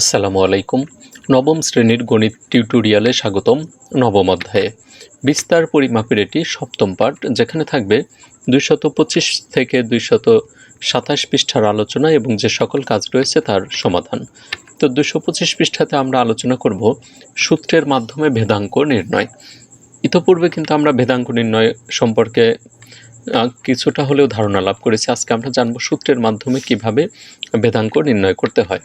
আসসালামু আলাইকুম। নবম শ্রেণির গণিত টিউটোরিয়ালে স্বাগতম নবম অধ্যায়ে। বিস্তার পরিমাপের এটি সপ্তম পাঠ, যেখানে থাকবে দুইশত পঁচিশ থেকে দুইশত সাতাশ পৃষ্ঠার আলোচনা এবং যে সকল কাজ রয়েছে তার সমাধান। তো দুশো পঁচিশ পৃষ্ঠাতে আমরা আলোচনা করব সূত্রের মাধ্যমে ভেদাঙ্ক নির্ণয়। ইতোপূর্বে কিন্তু আমরা ভেদাঙ্ক নির্ণয় সম্পর্কে কিছুটা হলেও ধারণা লাভ করেছি। আজকে আমরা জানব সূত্রের মাধ্যমে কীভাবে ভেদাঙ্ক নির্ণয় করতে হয়।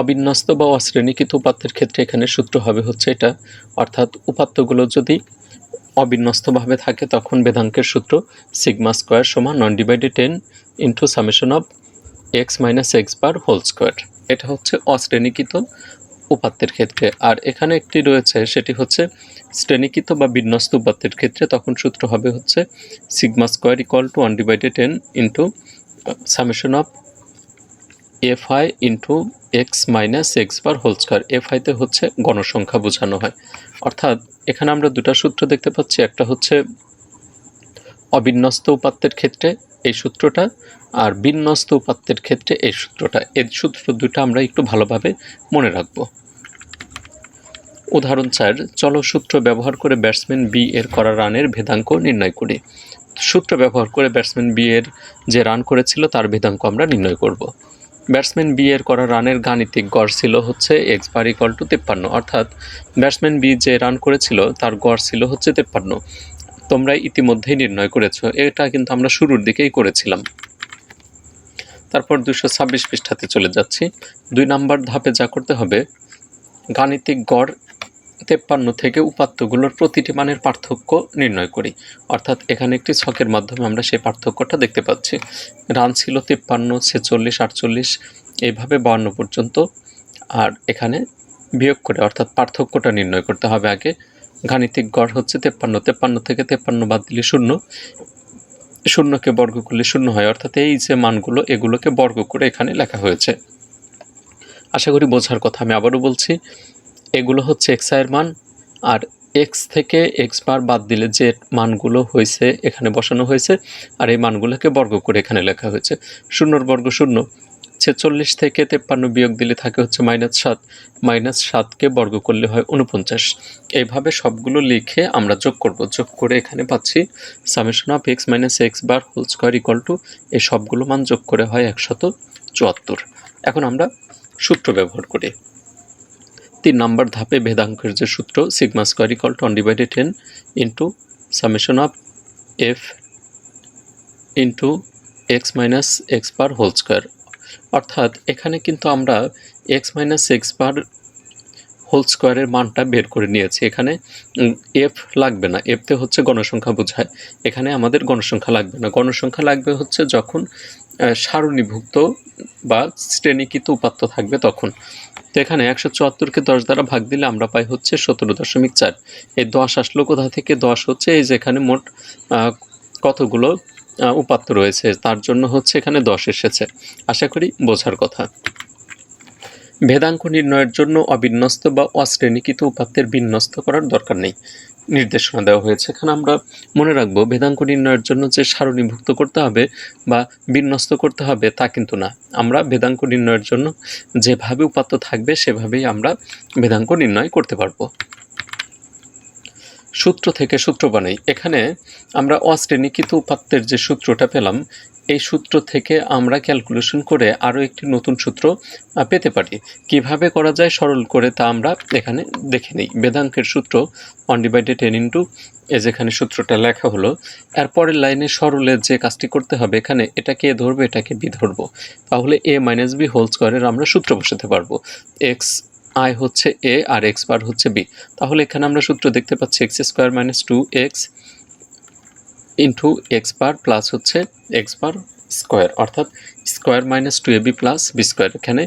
অবিন্যস্ত বা অশ্রেণীকৃত উপাত্তের ক্ষেত্রে এখানে সূত্র হবে হচ্ছে এটা। অর্থাৎ উপাত্তগুলো যদি অবিন্যস্তভাবে থাকে, তখন বেদাঙ্কের সূত্র সিগমা স্কোয়ার সমান n divided ten into summation of x minus x bar whole square. এটা হচ্ছে অশ্রেণীকৃত উপাত্তের ক্ষেত্রে। আর এখানে একটি রয়েছে, সেটি হচ্ছে শ্রেণীকৃত বা বিন্যস্ত উপাত্তের ক্ষেত্রে, তখন সূত্র হবে হচ্ছে sigma square equal to one divided ten into summation of f i into x minus x bar whole square f আইতে হচ্ছে গণসংখ্যা বোঝানো হয়। অর্থাৎ এখানে আমরা দুটো সূত্র দেখতে পাচ্ছি। একটা হচ্ছে অবিন্যস্ত উপাত্তের ক্ষেত্রে এই সূত্রটা আর বিন্যস্ত উপাত্তের ক্ষেত্রে এই সূত্রটা। এই সূত্র দুটো আমরা একটু ভালোভাবে মনে রাখব। উদাহরণ চার চলো সূত্র ব্যবহার করে ব্যাটসম্যান বি এর করা রানের ভেদাঙ্ক নির্ণয় করি। সূত্র ব্যবহার করে ব্যাটসম্যান বি এর যে রান করেছিল, তার ভেদাঙ্ক আমরা নির্ণয় করব। ব্যাটসম্যান বি এর করা রানের গাণিতিক গড় ছিল হচ্ছে এক্স বার ইকল টু তেপ্পান্ন। অর্থাৎ ব্যাটসম্যান বি যে রান করেছিল, তার গড় ছিল হচ্ছে তেপ্পান্ন। তোমরা ইতিমধ্যেই নির্ণয় করেছ, এটা কিন্তু আমরা শুরুর দিকেই করেছিলাম। তারপর দুশো ছাব্বিশ পৃষ্ঠাতে চলে যাচ্ছি। দুই নাম্বার ধাপে যা করতে হবে, গাণিতিক গড় তেপ্পান্ন থেকে উপাত্তগুলোর প্রতিটি মানের পার্থক্য নির্ণয় করি। অর্থাৎ এখানে একটি ছকের মাধ্যমে আমরা সেই পার্থক্যটা দেখতে পাচ্ছি। রান ছিল তিপ্পান্ন, ছেচল্লিশ, আটচল্লিশ, এইভাবে বাউন্ন পর্যন্ত। আর এখানে বিয়োগ করে, অর্থাৎ পার্থক্যটা নির্ণয় করতে হবে আগে। গাণিতিক গড় হচ্ছে তেপ্পান্ন তেপ্পান্ন থেকে তেপ্পান্ন বাদ দিলে শূন্য। শূন্যকে বর্গ করলে শূন্য হয়, অর্থাৎ এই যে মানগুলো, এগুলোকে বর্গ করে এখানে লেখা হয়েছে। আশা করি বোঝার কথা আমি আবারও বলছি। এগুলো হচ্ছে এক্স আয়ের মান, আর এক্স থেকে এক্স বার বাদ দিলে যে মানগুলো হয়েছে এখানে বসানো হয়েছে, আর এই মানগুলোকে বর্গ করে এখানে লেখা হয়েছে। শূন্যর বর্গ শূন্য, ছেচল্লিশ থেকে তেপ্পান্ন বিয়োগ দিলে থাকে হচ্ছে মাইনাস সাত মাইনাস সাতকে বর্গ করলে হয় উনপঞ্চাশ এইভাবে সবগুলো লিখে আমরা যোগ করব। যোগ করে এখানে পাচ্ছি summation of x minus x bar whole square equal to এই সবগুলো মান যোগ করে হয় একশত চুয়াত্তর। এখন আমরা সূত্র ব্যবহার করি। তিন নম্বর ধাপে ভেদাঙ্কের যে সূত্র sigma square equal to divided ten into summation of f into x minus x bar whole square অর্থাৎ এখানে কিন্তু আমরা x minus x bar whole স্কোয়ারের মানটা বের করে নিয়েছি। এখানে এফ লাগবে না। এফতে হচ্ছে গণসংখ্যা বোঝায়। এখানে আমাদের গণসংখ্যা লাগবে না। গণসংখ্যা লাগবে হচ্ছে যখন সারণীভুক্ত বা শ্রেণীকৃত উপাত্ত থাকবে তখন। তো এখানে একশো চুয়াত্তরকে দশ দ্বারা ভাগ দিলে আমরা পাই হচ্ছে সতেরো দশমিক চার। এই দশ আসলো কোথা থেকে? দশ হচ্ছে এই যেখানে মোট কতগুলো উপাত্ত রয়েছে। তার জন্য হচ্ছে এখানে দশ এসেছে। আশা করি বোঝার কথা। ভেদাঙ্ক নির্ণয়ের জন্য অবিন্যস্ত বা অশ্রেণীকৃত উপাত্তের বিন্যস্ত করার দরকার নেই। নির্দেশনা দেওয়া হয়েছে। এখানে আমরা মনে রাখব ভেদাঙ্ক নির্ণয়ের জন্য যে সারণীভুক্ত করতে হবে বা বিন্যস্ত করতে হবে তা কিন্তু না। আমরা ভেদাঙ্ক নির্ণয়ের জন্য যেভাবে উপাত্ত থাকবে, সেভাবেই আমরা ভেদাঙ্ক নির্ণয় করতে পারব। সূত্র থেকে সূত্র বানাই। এখানে আমরা অশ্রেণীকৃত উপাত্তের যে সূত্রটা পেলাম, এই সূত্র থেকে আমরা ক্যালকুলেশন করে আরও একটি নতুন সূত্র পেতে পারি। কীভাবে করা যায়, সরল করে তা আমরা এখানে দেখে নিই। বেদাঙ্কের সূত্র ওয়ান ডিভাইডেড টেন ইন্টু এ যেখানে সূত্রটা লেখা হলো, এরপরের লাইনে সরলের যে কাজটি করতে হবে, এখানে এটাকে এ ধরবো এটাকে বি ধরবো। তাহলে এ মাইনাস বি হোল স্কোয়ারের আমরা সূত্র বসাতে পারব। এক্স আই হচ্ছে এ আর এক্স বার হচ্ছে বি। তাহলে এখানে আমরা সূত্র দেখতে পাচ্ছি x square minus two x into x bar plus হচ্ছে এক্স বার স্কোয়ার। অর্থাৎ square minus two a b plus b square. এখানে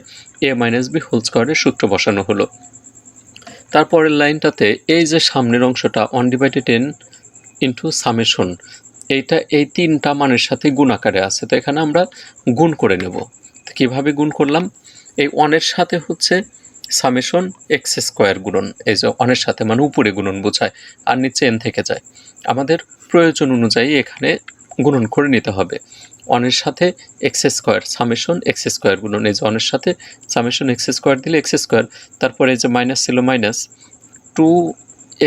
এ মাইনাস বি হোল স্কোয়ারের সূত্র বসানো হলো। তারপরের লাইনটাতে এই যে সামনের অংশটা n divided ten into summation এইটা এই তিনটা মানের সাথে গুণ আকারে আছে। তো এখানে আমরা গুণ করে নেব। কীভাবে গুণ করলাম? এই ওয়ানের সাথে হচ্ছে সামেশন এক্স স্কোয়ার গুণন, এই যে অনের সাথে মানে উপরে গুণন বোঝায়, আর নিচে এন থেকে যায়। আমাদের প্রয়োজন অনুযায়ী এখানে গুণন করে নিতে হবে। অনের সাথে x square, summation x square গুণন, এই যে ওয়ানের সাথে সামেশন এক্স স্কোয়ার দিলে এক্স স্কোয়ার, তারপরে এই যে মাইনাস ছিল মাইনাস টু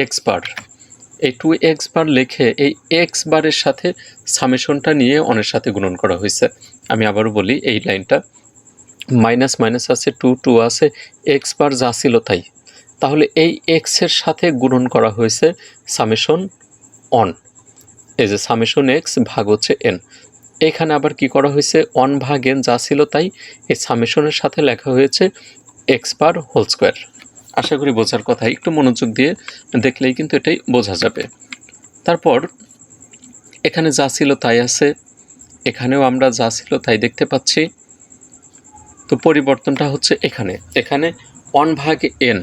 এক্স বার। এই টু এক্স বার লিখে এই এক্স বারের সাথে সামেশনটা নিয়ে অনের সাথে গুণন করা হয়েছে। আমি আবারও বলি এই লাইনটা। মাইনাস মাইনাস আছে, টু টু আছে, এক্স বার যা ছিল তাই। তাহলে এই এক্সের সাথে গুণন করা হয়েছে সামেশন অন এই যে সামেশন এক্স ভাগ হচ্ছে এন। এখানে আবার কি করা হয়েছে? অন ভাগ এন যা ছিল তাই এই সামেশনের সাথে লেখা হয়েছে এক্স বার হোল স্কোয়ার। আশা করি বোঝার কথা। একটু মনোযোগ দিয়ে দেখলেই কিন্তু এটাই বোঝা যাবে। তারপর এখানে যা ছিল তাই আছে, এখানেও আমরা যা ছিল তাই দেখতে পাচ্ছি। তো পরিবর্তনটা হচ্ছে এখানে। এখানে ওয়ান ভাগ এন,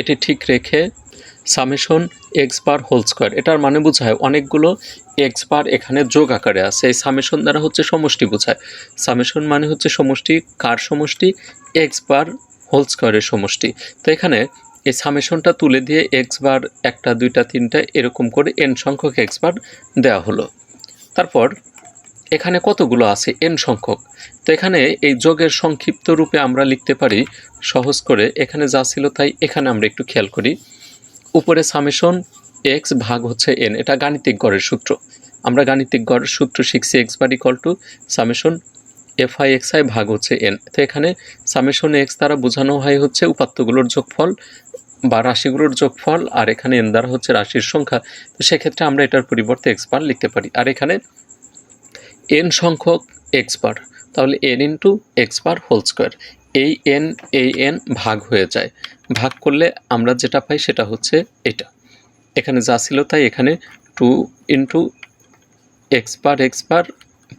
এটি ঠিক রেখে summation x bar whole square. এটার মানে বোঝায় অনেকগুলো এক্স বার এখানে যোগ আকারে আছে। এই সামেশন দ্বারা হচ্ছে সমষ্টি বোঝায়। সামেশন মানে হচ্ছে সমষ্টি, কার সমষ্টি? এক্স বার হোল স্কোয়ারের সমষ্টি। তো এখানে এই সামেশনটা তুলে দিয়ে এক্স বার একটা, দুইটা, তিনটা, এরকম করে এন সংখ্যক এক্স বার দেওয়া হলো। তারপর এখানে কতগুলো আছে? এন সংখ্যক। তো এখানে এই যোগের সংক্ষিপ্ত রূপে আমরা লিখতে পারি, সহজ করে, এখানে যা ছিল তাই এখানে আমরা একটু খেয়াল করি। উপরে সামেশন এক্স ভাগ হচ্ছে এন এটা গাণিতিক গড়ের সূত্র। আমরা গাণিতিক গড়ের সূত্র শিখছি x bar equal to summation f i x i ভাগ হচ্ছে এন তো এখানে সামেশন এক্স দ্বারা বোঝানো হয় হচ্ছে উপাত্তগুলোর যোগফল বা রাশিগুলোর যোগফল, আর এখানে এন দ্বারা হচ্ছে রাশির সংখ্যা। তো সেক্ষেত্রে আমরা এটার পরিবর্তে এক্স বার লিখতে পারি। আর এখানে এন সংখ্যক এক্স বার তাহলে n into x bar whole square এই এন এই এন ভাগ হয়ে যায়। ভাগ করলে আমরা যেটা পাই সেটা হচ্ছে এটা। এখানে যা ছিল তাই এখানে two into x bar x bar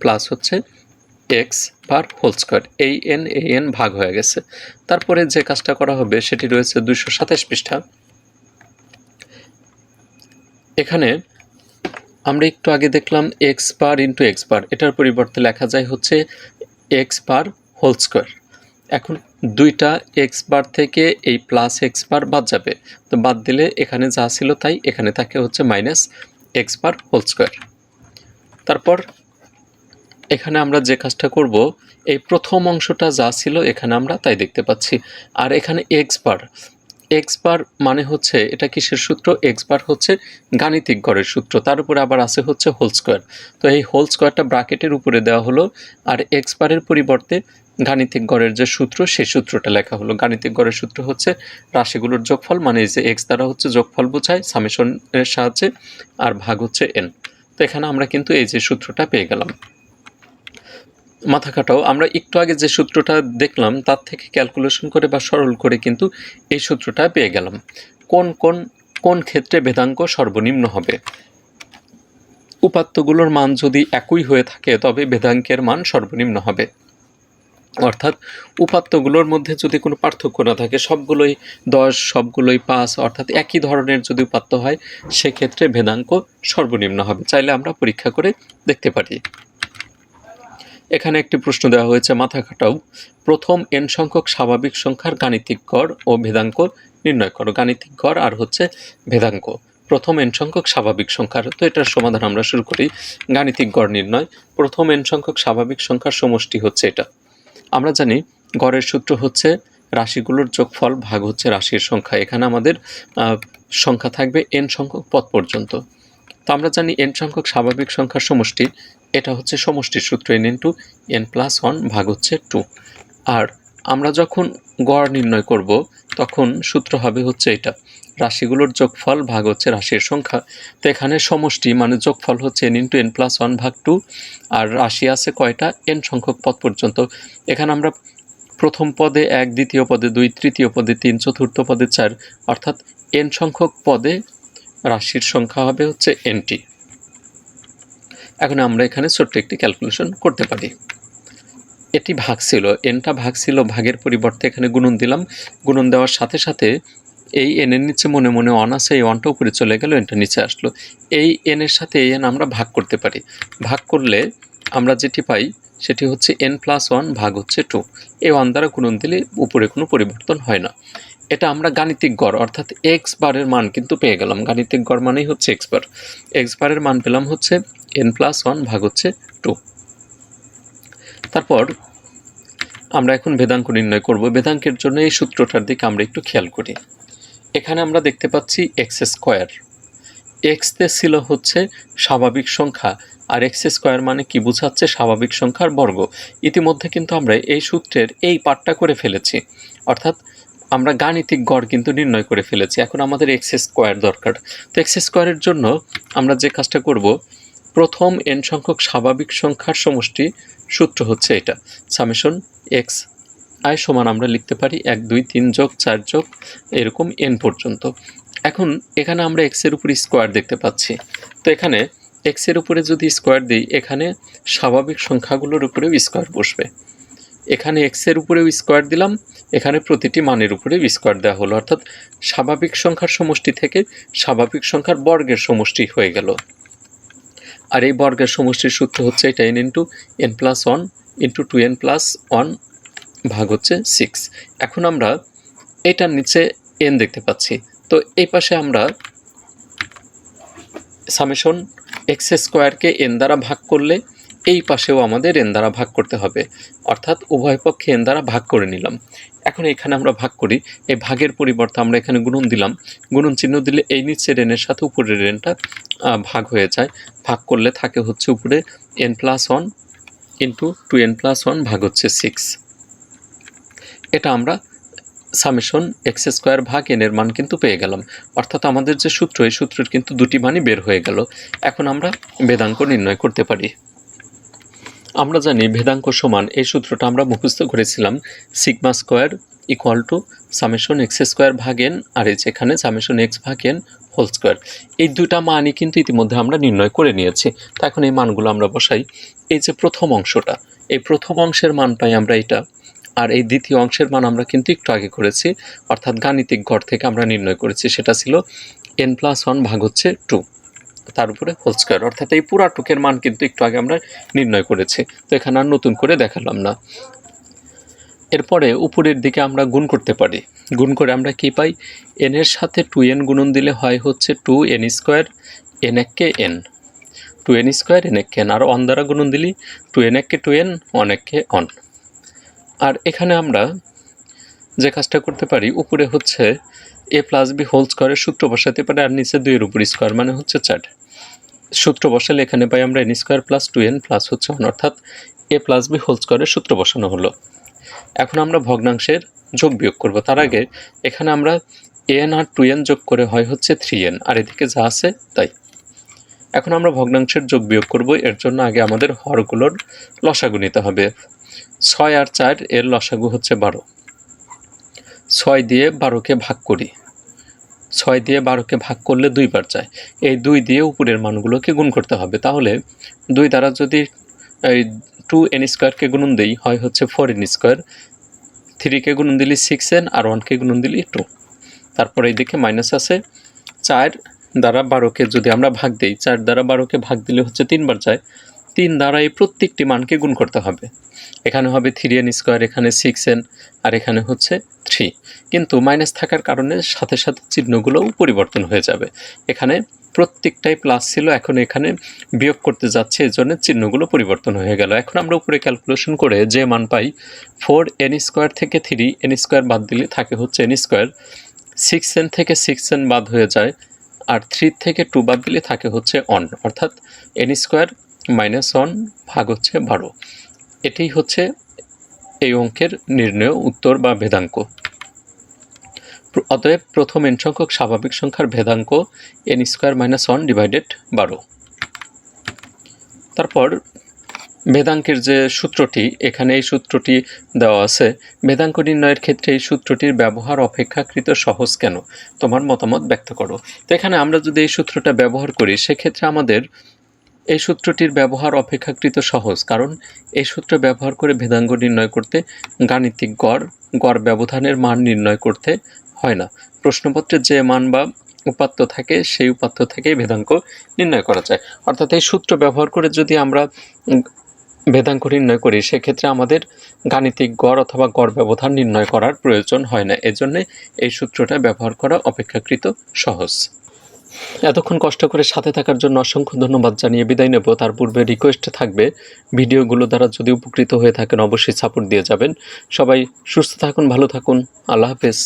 plus হচ্ছে এক্স বার হোল স্কোয়ার এই এন এই এন ভাগ হয়ে গেছে। তারপরে যে কাজটা করা হবে সেটি রয়েছে দুইশো সাতাশ পৃষ্ঠা। এখানে আমরা একটু আগে দেখলাম x bar into x bar এটার পরিবর্তে লেখা যায় হচ্ছে এক্স বার হোল স্কোয়ার এখন দুইটা এক্স বার থেকে এই প্লাস এক্স বার বাদ যাবে। তো বাদ দিলে এখানে যা ছিল তাই, এখানে থাকে হচ্ছে minus x bar whole square তারপর এখানে আমরা যে কাজটা করব, এই প্রথম অংশটা যা ছিল এখানে আমরা তাই দেখতে পাচ্ছি। আর এখানে এক্স বার এক্স বার মানে হচ্ছে, এটা কিসের সূত্র? এক্স বার হচ্ছে গাণিতিক গড়ের সূত্র। তার উপরে আবার আছে হচ্ছে হোল স্কোয়ার। তো এই হোল স্কোয়ারটা ব্রাকেটের উপরে দেওয়া হলো আর এক্স বারের পরিবর্তে গাণিতিক গড়ের যে সূত্র, সেই সূত্রটা লেখা হলো। গাণিতিক গড়ের সূত্র হচ্ছে রাশিগুলোর যোগফল মানে যে এক্স দ্বারা হচ্ছে যোগফল বোঝায়, সামেশনের সাহায্যে, আর ভাগ হচ্ছে এন তো এখানে আমরা কিন্তু এই যে সূত্রটা পেয়ে গেলাম। মাথা কাটাও আমরা একটু আগে যে সূত্রটা দেখলাম, তার থেকে ক্যালকুলেশন করে বা সরল করে কিন্তু এই সূত্রটা পেয়ে গেলাম। কোন কোন কোন ক্ষেত্রে ভেদাঙ্ক সর্বনিম্ন হবে? উপাত্তগুলোর মান যদি একই হয়ে থাকে, তবে ভেদাঙ্কের মান সর্বনিম্ন হবে। অর্থাৎ উপাত্তগুলোর মধ্যে যদি কোনো পার্থক্য না থাকে, সবগুলোই দশ, সবগুলোই পাঁচ, অর্থাৎ একই ধরনের যদি উপাত্ত হয়, সেক্ষেত্রে ভেদাঙ্ক সর্বনিম্ন হবে। চাইলে আমরা পরীক্ষা করে দেখতে পারি। এখানে একটি প্রশ্ন দেওয়া হয়েছে, মাথা খাটাও। প্রথম এন সংখ্যক স্বাভাবিক সংখ্যার গাণিতিক গড় ও ভেদাঙ্ক নির্ণয় করো। গাণিতিক গড় আর হচ্ছে ভেদাঙ্ক। প্রথম এন সংখ্যক স্বাভাবিক সংখ্যার, তো এটার সমাধান আমরা শুরু করি। গাণিতিক গড় নির্ণয়। প্রথম এন সংখ্যক স্বাভাবিক সংখ্যার সমষ্টি হচ্ছে এটা। আমরা জানি গড়ের সূত্র হচ্ছে রাশিগুলোর যোগফল ভাগ হচ্ছে রাশির সংখ্যা। এখানে আমাদের সংখ্যা থাকবে এন সংখ্যক পদ পর্যন্ত। তো আমরা জানি এন সংখ্যক স্বাভাবিক সংখ্যার সমষ্টি এটা হচ্ছে সমষ্টির সূত্র n into n plus one ভাগ হচ্ছে টু আর আমরা যখন গড় নির্ণয় করব, তখন সূত্র হবে হচ্ছে এটা। রাশিগুলোর যোগফল ভাগ হচ্ছে রাশির সংখ্যা। তো এখানে সমষ্টি মানে যোগফল হচ্ছে n into n plus one ভাগ টু আর রাশি আছে কয়টা? এন সংখ্যক পদ পর্যন্ত। এখানে আমরা প্রথম পদে এক, দ্বিতীয় পদে দুই, তৃতীয় পদে তিন, চতুর্থ পদে চার, অর্থাৎ এন সংখ্যক পদে রাশির সংখ্যা হবে হচ্ছে এনটি এখন আমরা এখানে ছোট্ট একটি ক্যালকুলেশন করতে পারি। এটি ভাগ ছিল এনটা ভাগ ছিল, ভাগের পরিবর্তে এখানে গুণন দিলাম। গুণন দেওয়ার সাথে সাথে এই এনের নিচে মনে মনে অন আছে, এই অনটা উপরে চলে গেল এনটা নিচে আসলো। এই এনের সাথে এই এন আমরা ভাগ করতে পারি। ভাগ করলে আমরা যেটি পাই, সেটি হচ্ছে এন প্লাস ওয়ান ভাগ হচ্ছে টু এই ওয়ান দ্বারা গুণন দিলে উপরে কোনো পরিবর্তন হয় না। এটা আমরা গাণিতিক গড়, অর্থাৎ এক্স বারের মান কিন্তু পেয়ে গেলাম। গাণিতিক গড় মানেই হচ্ছে এক্স বার। এক্স বারের মান পেলাম হচ্ছে এন প্লাস ওয়ান ভাগ হচ্ছে টু। তারপর আমরা এখন ভেদাঙ্ক নির্ণয় করব। ভেদাঙ্কের জন্য এই সূত্রটার দিকে আমরা একটু খেয়াল করি। এখানে আমরা দেখতে পাচ্ছি এক্স স্কোয়ার। এক্সতে ছিল হচ্ছে স্বাভাবিক সংখ্যা, আর এক্স স্কোয়ার মানে কি বোঝাচ্ছে স্বাভাবিক সংখ্যার বর্গ। ইতিমধ্যে কিন্তু আমরা এই সূত্রের এই পাঠটা করে ফেলেছি। অর্থাৎ আমরা গাণিতিক গড় কিন্তু নির্ণয় করে ফেলেছি। এখন আমাদের এক্স স্কোয়ার দরকার। তো এক্স স্কোয়ারের জন্য আমরা যে কাজটা করব প্রথম এন সংখ্যক স্বাভাবিক সংখ্যার সমষ্টি সূত্র হচ্ছে এটা। সামেশন এক্স আই সমান আমরা লিখতে পারি এক, দুই, তিন যোগ চার যোগ এরকম এন পর্যন্ত। এখন এখানে আমরা এক্সের উপরে স্কোয়ার দেখতে পাচ্ছি। তো এখানে এক্সের উপরে যদি স্কোয়ার দিই, এখানে স্বাভাবিক সংখ্যাগুলোর উপরেও স্কোয়ার বসবে। এখানে এক্সের উপরেও স্কোয়ার দিলাম, এখানে প্রতিটি মানের উপরেও স্কোয়ার দেওয়া হলো। অর্থাৎ স্বাভাবিক সংখ্যার সমষ্টি থেকে স্বাভাবিক সংখ্যার বর্গের সমষ্টি হয়ে গেল। আর এই বর্গের সমষ্টির সূত্র হচ্ছে এটা n into n plus one into two n plus one ভাগ হচ্ছে সিক্স এখন আমরা এটার নিচে এন দেখতে পাচ্ছি। তো এই পাশে আমরা সামেশন এক্স স্কোয়ারকে এন দ্বারা ভাগ করলে এই পাশেও আমাদের এন দ্বারা ভাগ করতে হবে। অর্থাৎ উভয় পক্ষে এন দ্বারা ভাগ করে নিলাম। এখন এখানে আমরা ভাগ করি। এই ভাগের পরিবর্তে আমরা এখানে গুণন দিলাম। গুণন চিহ্ন দিলে এই নিচের এনের সাথে উপরের এনটা ভাগ হয়ে যায়। ভাগ করলে থাকে হচ্ছে উপরে n plus one into two n plus one ভাগ হচ্ছে সিক্স এটা আমরা সামেশন এক্স স্কোয়ার ভাগ এনের মান কিন্তু পেয়ে গেলাম। অর্থাৎ আমাদের যে সূত্র, এই সূত্রের কিন্তু দুটি মানই বের হয়ে গেল। এখন আমরা বেদাঙ্ক নির্ণয় করতে পারি। আমরা জানি ভেদাঙ্ক সমান এই সূত্রটা আমরা মুখস্থ করেছিলাম sigma square equal to summation x square ভাগ এন আর এই যেখানে সামেশন এক্স ভাগ এন হোল স্কোয়ার এই দুটা মানই কিন্তু ইতিমধ্যে আমরা নির্ণয় করে নিয়েছি। তো এখন এই মানগুলো আমরা বসাই। এই যে প্রথম অংশটা, এই প্রথম অংশের মান পাই আমরা এটা আর এই দ্বিতীয় অংশের মান আমরা কিন্তু একটু আগে করেছি, অর্থাৎ গাণিতিক গড় থেকে আমরা নির্ণয় করেছি। সেটা ছিল এন প্লাস ওয়ান ভাগ হচ্ছে টু তার উপরে হোল স্কোয়ার অর্থাৎ এই পুরাটুকের মান কিন্তু একটু আগে আমরা নির্ণয় করেছি। তো এখানে আর নতুন করে দেখালাম না। এরপরে উপরের দিকে আমরা গুণ করতে পারি। গুণ করে আমরা কি পাই? এন এর সাথে টু এন গুণন দিলে হয় হচ্ছে টু এন স্কোয়ার এন এককে n two n square n এক কে এন আর অন দ্বারা গুণন দিলি টু এন এককে টু এন অন এক কে অন আর এখানে আমরা যে কাজটা করতে পারি, উপরে হচ্ছে এ প্লাস বি হোল স্কোয়ারের সূত্র বসাতে পারি আর নিচে দুইয়ের উপর স্কোয়ার মানে হচ্ছে চার। সূত্র বসালে এখানে পাই আমরা n square plus two n plus হচ্ছে ওয়ান অর্থাৎ এ প্লাস বি হোল স্কোয়ারের সূত্র বসানো হলো। এখন আমরা ভগ্নাংশের যোগ বিয়োগ করব। তার আগে এখানে আমরা এন আর টু এন যোগ করে হয় হচ্ছে থ্রি এন আর এদিকে যা আছে তাই। এখন আমরা ভগ্নাংশের যোগ বিয়োগ করব, এর জন্য আগে আমাদের হরগুলোর লসাগু নিতে হবে। ছয় আর চার এর লসাগু হচ্ছে বারো। ছয় দিয়ে বারোকে ভাগ করি। ছয় দিয়ে বারোকে ভাগ করলে দুইবার যায়। এই দুই দিয়ে উপরের মানগুলোকে গুণ করতে হবে। তাহলে দুই দ্বারা যদি, এই টু এন স্কোয়ারকে গুণন দিই, হয় হচ্ছে ফোর এন স্কোয়ার থ্রিকে গুণন দিলি সিক্স এন আর ওয়ানকে গুণন দিলি টু তারপর এইদিকে মাইনাস আছে। চার দ্বারা বারোকে যদি আমরা ভাগ দিই, চার দ্বারা বারোকে ভাগ দিলে হচ্ছে তিনবার যায়। তিন দ্বারা এই প্রত্যেকটি মানকে গুণ করতে হবে। এখানে হবে থ্রি এন স্কোয়ার এখানে সিক্স এন আর এখানে হচ্ছে থ্রি কিন্তু মাইনাস থাকার কারণে সাথে সাথে চিহ্নগুলোও পরিবর্তন হয়ে যাবে। এখানে প্রত্যেকটাই প্লাস ছিল, এখন এখানে বিয়োগ করতে যাচ্ছে এই জন্য চিহ্নগুলো পরিবর্তন হয়ে গেল। এখন আমরা উপরে ক্যালকুলেশন করে যে মান পাই ফোর এন স্কোয়ার থেকে থ্রি এন স্কোয়ার বাদ দিলে থাকে হচ্ছে এন স্কোয়ার সিক্স এন থেকে সিক্স এন বাদ হয়ে যায়, আর থ্রি থেকে টু বাদ দিলে থাকে হচ্ছে অন অর্থাৎ এন স্কোয়ার মাইনাস ওয়ান ভাগ হচ্ছে বারো। এটাই হচ্ছে এই অঙ্কের নির্ণয় উত্তর বা ভেদাঙ্ক। অতএব প্রথম এন সংখ্যক স্বাভাবিক সংখ্যার ভেদাঙ্ক n square minus one divided বারো। তারপর ভেদাঙ্কের যে সূত্রটি, এখানে এই সূত্রটি দেওয়া আছে, ভেদাঙ্ক নির্ণয়ের ক্ষেত্রে এই সূত্রটির ব্যবহার অপেক্ষাকৃত সহজ কেন? তোমার মতামত ব্যক্ত করো। তো এখানে আমরা যদি এই সূত্রটা ব্যবহার করি, সেক্ষেত্রে আমাদের এই সূত্রটির ব্যবহার অপেক্ষাকৃত সহজ, কারণ এই সূত্র ব্যবহার করে ভেদাঙ্গ নির্ণয় করতে গাণিতিক গড় গড় ব্যবধানের মান নির্ণয় করতে হয় না। প্রশ্নপত্রে যে মান বা উপাত্ত থাকে, সেই উপাত্ত থেকেই ভেদাঙ্ক নির্ণয় করা যায়। অর্থাৎ এই সূত্র ব্যবহার করে যদি আমরা ভেদাঙ্ক নির্ণয় করি, সেক্ষেত্রে আমাদের গাণিতিক গড় অথবা গড় ব্যবধান নির্ণয় করার প্রয়োজন হয় না। এজন্যে এই সূত্রটা ব্যবহার করা অপেক্ষাকৃত সহজ। এতক্ষণ কষ্ট করে সাথে থাকার জন্য অসংখ্য ধন্যবাদ জানিয়ে বিদায় নেব। তার পূর্বে রিকোয়েস্ট থাকবে, ভিডিওগুলো দ্বারা যদি উপকৃত হয়ে থাকেন, অবশ্যই সাপোর্ট দিয়ে যাবেন। সবাই সুস্থ থাকুন, ভালো থাকুন। আল্লাহ হাফেজ।